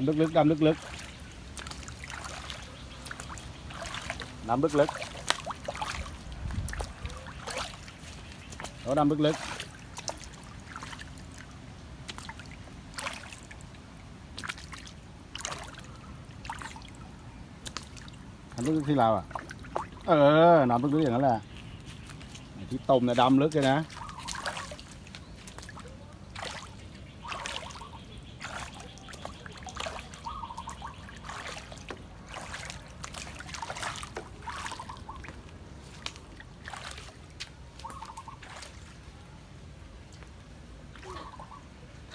ำลึกๆดำลึกๆดำลึกๆแล้วดำลึกๆดำลึกที่เราอะ เออดำลึกๆอย่างนั้นแหละ ที่ต้มเนี่ยดำลึกเลยนะ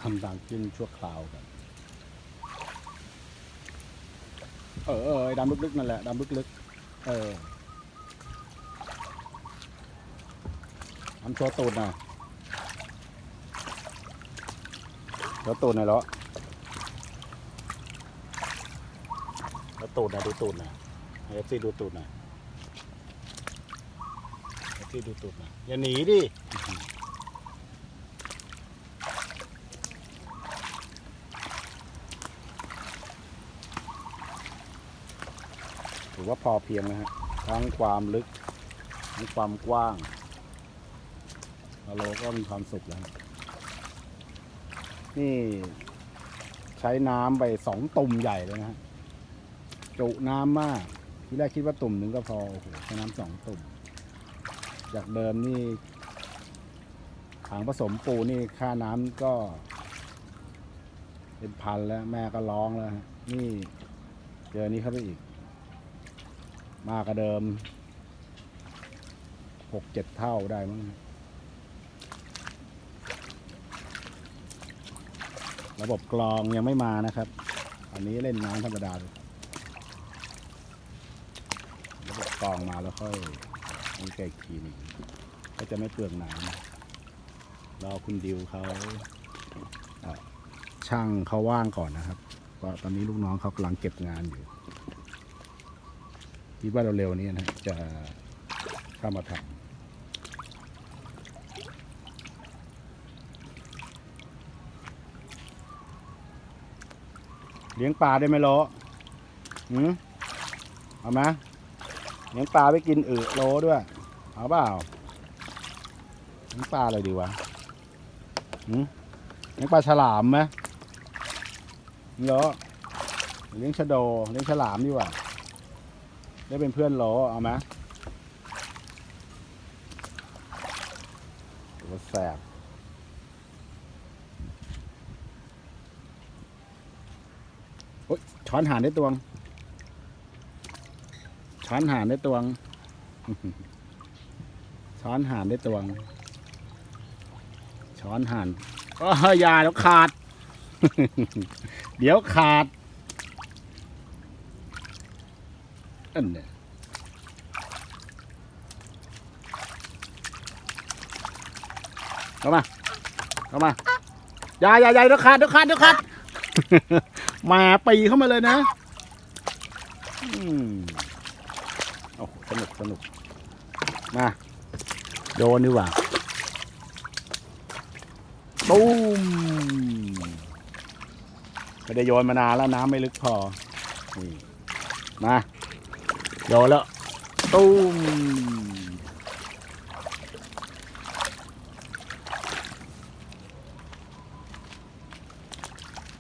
ทำดังขึ้นชั่วคราวกัน เออเออดำลึกๆนั่นแหละดำลึกๆ เออทำโชว์ตูดหน่อยโชว์ตูดหน่อยเหรอแล้วตูดหน่อยดูตูดหน่อยเอฟซีดูตูดหน่อยเอฟซีดูตูดหน่อยอย่าหนีดิ ถือว่าพอเพียงนะฮะทั้งความลึก ทั้งความกว้างฮัลโหลก็มีความสุขแล้ว นี่ใช้น้ำไปสองตุ่มใหญ่เลยนะฮะจุน้ำมากที่แรกคิดว่าตุ่มหนึ่งก็พอโอ้โหใช้น้ำสองตุ่ม จากเดิมนี่ถังผสมปูนี่ค่าน้ำก็ เป็นพันแล้ว แม่ก็ร้องแล้วนี่ เจอนี้เข้าไปอีก มากกว่าเดิมหกเจ็ดเท่าได้มั้งระบบกรองยังไม่มานะครับ อันนี้เล่นน้ำธรรมดาเลยระบบกรองมาแล้วค่อยมีไก่ทีนึงก็จะไม่เปลืองน้ำรอคุณดิวเขาช่างเขาว่างก่อนนะครับเพราะตอนนี้ลูกน้องเขากำลังเก็บงานอยู่ คิดว่าเร็วๆนี้นะจะเข้ามาทำเลี้ยงปลาได้ไหมโลหืมเอาไหมเลี้ยงปลาไปกินอึโลด้วย เอาเปล่าเลี้ยงปลาอะไรดีวะหืมเลี้ยงปลาฉลามไหมโลเลี้ยงชะโด เลี้ยงฉลามดีกว่า ได้เป็นเพื่อนโหลเอาไหมโอ้แสบโอ๊ยช้อนหานได้ตวง ช้อนหานได้ตวง ช้อนหานได้ตวง ช้อนหานก็ยาเดี๋ยวขาด เดี๋ยวขาด อันเนี่ยเข้ามาเข้ามาอย่าอย่าอย่าเดี๋ยวขาดเดี๋ยวขาดเดี๋ยวขาดมาปีเข้ามาเลยนะอืมโอ้โหสนุกสนุกมาโดนดีกว่าตุ้มไม่ได้โยนมานานแล้วน้ำไม่ลึกพอนี่มา โยนแล้วตุ้ม